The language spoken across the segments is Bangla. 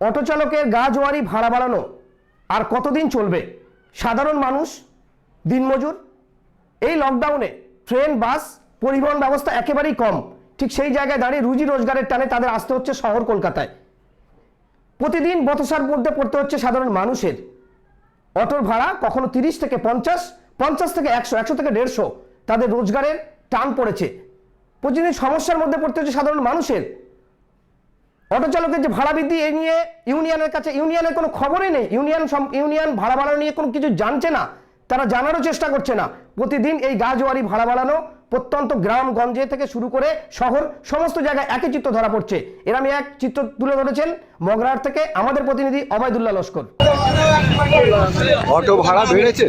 অটো চালকের গা জোয়ারি ভাড়া বাড়ানো। আর কতদিন চলবে? সাধারণ মানুষ? দিনমজুর? এই লকডাউনে ট্রেন বাস পরিবহন ব্যবস্থা একেবারেই কম। ঠিক সেই জায়গায় দাঁড়িয়ে রুজি রোজগারের টানে তাদের আসতে হচ্ছে শহর কলকাতায়। প্রতিদিন বতসার মধ্যে পড়তে হচ্ছে সাধারণ মানুষের। অটোর ভাড়া কখনো তিরিশ থেকে পঞ্চাশ পঞ্চাশ থেকে একশো একশো থেকে দেড়শো। তাদের রোজগারের টান পড়েছে। প্রতিদিন সমস্যার মধ্যে পড়তে হচ্ছে সাধারণ মানুষের। অটো চালকের যে ভাড়া বৃদ্ধি এই নিয়ে ইউনিয়নের কাছে ইউনিয়নের কোনো খবরই নেই। ইউনিয়ন ইউনিয়ন ভাড়া বাড়ানো নিয়ে কোনো কিছু জানছে না। তারা জানারও চেষ্টা করছে না। প্রতিদিন এই গাজওয়ারি ভাড়া বাড়ানো প্রত্যন্ত গ্রাম গঞ্জে থেকে শুরু করে শহর সমস্ত জায়গায় একই চিত্র ধরা পড়ছে। এর আমি এক চিত্র তুলে ধরেছেন মগরাহাট থেকে আমাদের প্রতিনিধি অবায়দুল্লাহ লস্কর। অটো ভাড়া বেড়েছে?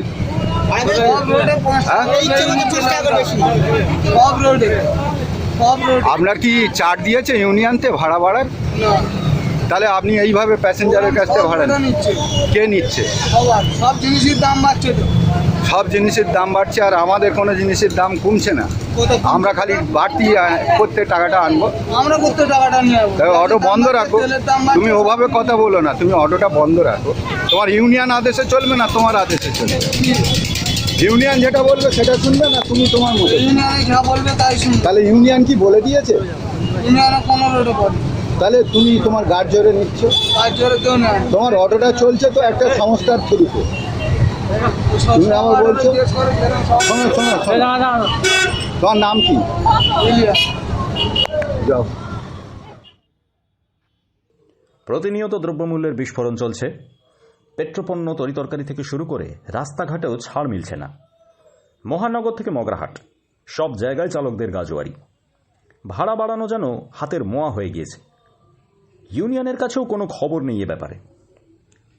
আপনার কি চার্ট দিয়েছে ইউনিয়নতে ভাড়া বাড়ার? তাহলে আপনি এইভাবে প্যাসেঞ্জারের কাছ থেকে ভাড়া নিচ্ছে। কে নিচ্ছে? সব জিনিসের দাম বাড়ছে সব জিনিসের দাম বাড়ছে আর আমাদের কোনো জিনিসের দাম কমছে না। আমরা খালি বাড়তি করতে টাকাটা আনব। আমরা করতে টাকাটা নিয়ে অটো বন্ধ রাখো। তুমি ওভাবে কথা বলো না তুমি অটোটা বন্ধ রাখো। তোমার ইউনিয়ন আদেশে চলবে না তোমার আদেশে চলবে। ইউনিয়ন যেটা বলবে সেটা শুনবে না তুমি তোমার মতো? ইউনিয়নে যা বলবে তাই শুনবে। তাহলে ইউনিয়ন কি বলে দিয়েছে? ইউনিয়নে কোনো রোডে পড়ে তাহলে তুমি তোমার গার্ড জোরে নিচ্ছ? তার জোরে কেউ না। তোমার অটোটা চলছে তো একটা সংস্থার থ্রুতে তুমি আমার বলছো? শোনো তোমার নাম কি। যাও। প্রতিনিয়ত দ্রব্যমূল্যের বিস্ফোরণ চলছে। পেট্রোপণ্য তরিতরকারি থেকে শুরু করে রাস্তাঘাটেও ছাড় মিলছে না। মহানগর থেকে মগরাহাট, সব জায়গায় চালকদের গাজোয়ারি। ভাড়া বাড়ানো যেন হাতের মোয়া হয়ে গিয়েছে। ইউনিয়নের কাছেও কোনো খবর নেই এ ব্যাপারে।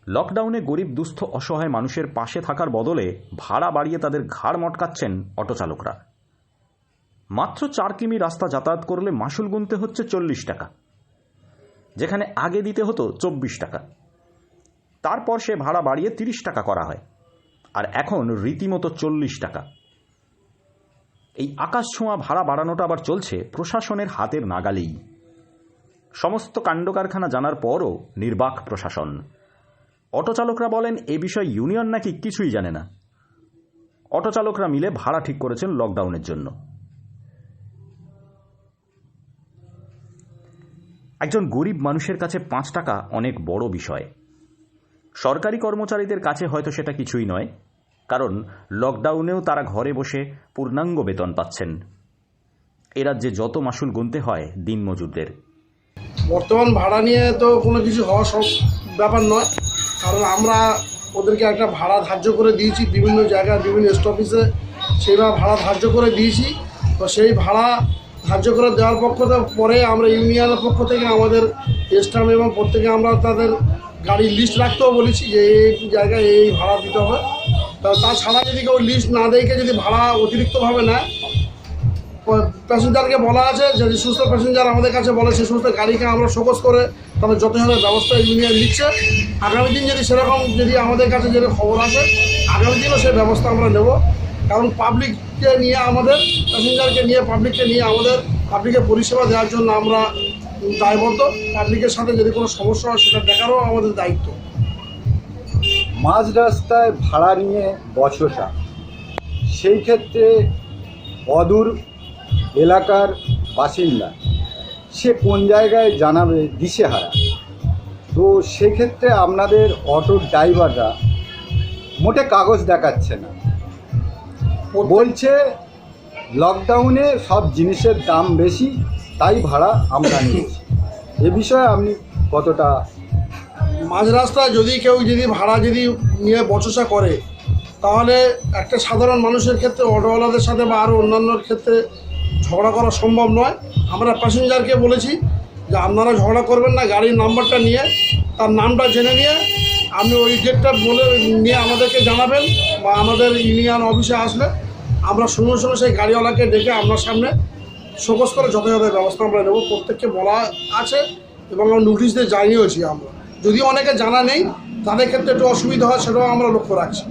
লকডাউনে গরিব, দুস্থ, অসহায় মানুষের পাশে থাকার বদলে ভাড়া বাড়িয়ে তাদের ঘাড় মটকাচ্ছেন অটো চালকরা। মাত্র চার কিমি রাস্তা যাতায়াত করলে মাসুল গুনতে হচ্ছে চল্লিশ টাকা। যেখানে আগে দিতে হতো চব্বিশ টাকা। তারপর সে ভাড়া বাড়িয়ে তিরিশ টাকা করা হয়। আর এখন রীতিমতো চল্লিশ টাকা। এই আকাশ ছোঁয়া ভাড়া বাড়ানোটা আবার চলছে প্রশাসনের হাতের নাগালেই। সমস্ত কাণ্ডকারখানা জানার পরও নির্বাক প্রশাসন। অটো চালকরা বলেন, এ বিষয়ে ইউনিয়ন নাকি কিছুই জানে না। অটো চালকরা মিলে ভাড়া ঠিক করেছেন লকডাউনের জন্য। একজন গরিব মানুষের কাছে পাঁচ টাকা অনেক বড় বিষয়। সরকারি কর্মচারীদের কাছে হয়তো সেটা কিছুই নয়, কারণ লকডাউনেও তারা ঘরে বসে পূর্ণাঙ্গ বেতন পাচ্ছেন। এ রাজ্যে যত মাসুল গুনতে হয় দিনমজুরদের বর্তমান ভাড়া নিয়ে তো কোনো কিছু হওয়া সব ব্যাপার নয়, কারণ আমরা ওদেরকে একটা ভাড়া ধার্য করে দিয়েছি, বিভিন্ন জায়গায় বিভিন্ন স্টপিসে সেইভাবে ভাড়া ধার্য করে দিয়েছি। তো সেই ভাড়া ধার্য করে দেওয়ার পক্ষ পরে আমরা ইউনিয়নের পক্ষ থেকে আমাদের স্টাফ এবং প্রত্যেকে আমরা তাদের গাড়ির লিস্ট রাখতেও বলেছি যে এই জায়গায় এই ভাড়া দিতে হবে। তা তাছাড়া যদি কেউ লিস্ট না দেখে যদি ভাড়া অতিরিক্তভাবে নেয় প্যাসেঞ্জারকে বলা আছে, যদি সুস্থ প্যাসেঞ্জার আমাদের কাছে বলে সে সমস্ত গাড়িকে আমরা শোকস করে তাদের যথাযথ ব্যবস্থা ইউনিয়ন নিচ্ছে। আগামী দিন যদি সেরকম যদি আমাদের কাছে যদি খবর আসে, আগামী দিনও সেই ব্যবস্থা আমরা নেব। কারণ পাবলিককে নিয়ে আমাদের প্যাসেঞ্জারকে নিয়ে পাবলিককে নিয়ে আমাদের পাবলিকের পরিষেবা দেওয়ার জন্য আমরা দায়বদ্ধ পাবলিকের সাথে যদি কোনো সমস্যা হয় সেটা দেখারও আমাদের দায়িত্ব। মাঝ রাস্তায় ভাড়া নিয়ে বচসা। সেই ক্ষেত্রে অদূর এলাকার বাসিন্দা সে কোন জায়গায় জানাবে দিশেহারা? তো সেক্ষেত্রে আপনাদের অটোর ড্রাইভাররা মোটে কাগজ দেখাচ্ছে না। বলছে লকডাউনে সব জিনিসের দাম বেশি তাই ভাড়া আমরা নিয়েছি। এ বিষয়ে আপনি কতটা মাঝ রাস্তায় যদি কেউ যদি ভাড়া যদি নিয়ে বচসা করে, তাহলে একটা সাধারণ মানুষের ক্ষেত্রে, অটোওয়ালাদের সাথে বা আরও অন্যান্যর ক্ষেত্রে ঝগড়া করা সম্ভব নয়। আমরা প্যাসেঞ্জারকে বলেছি যে আপনারা ঝগড়া করবেন না, গাড়ির নাম্বারটা নিয়ে, তার নামটা জেনে নিয়ে, আপনি ওই ডেটটা বলে নিয়ে আমাদেরকে জানাবেন বা আমাদের ইউনিয়ন অফিসে আসলে আমরা সঙ্গে সঙ্গে সেই গাড়িওয়ালাকে ডেকে আপনার সামনে শোকস করে যথাযথ ব্যবস্থা আমরা নেব, প্রত্যেককে বলা আছে এবং আমরা নোটিশ দিয়ে জানিয়েছি আমরা। যদিও অনেকে জানা নেই, তাদের ক্ষেত্রে একটু অসুবিধা হয়, সেটাও আমরা লক্ষ্য রাখছি।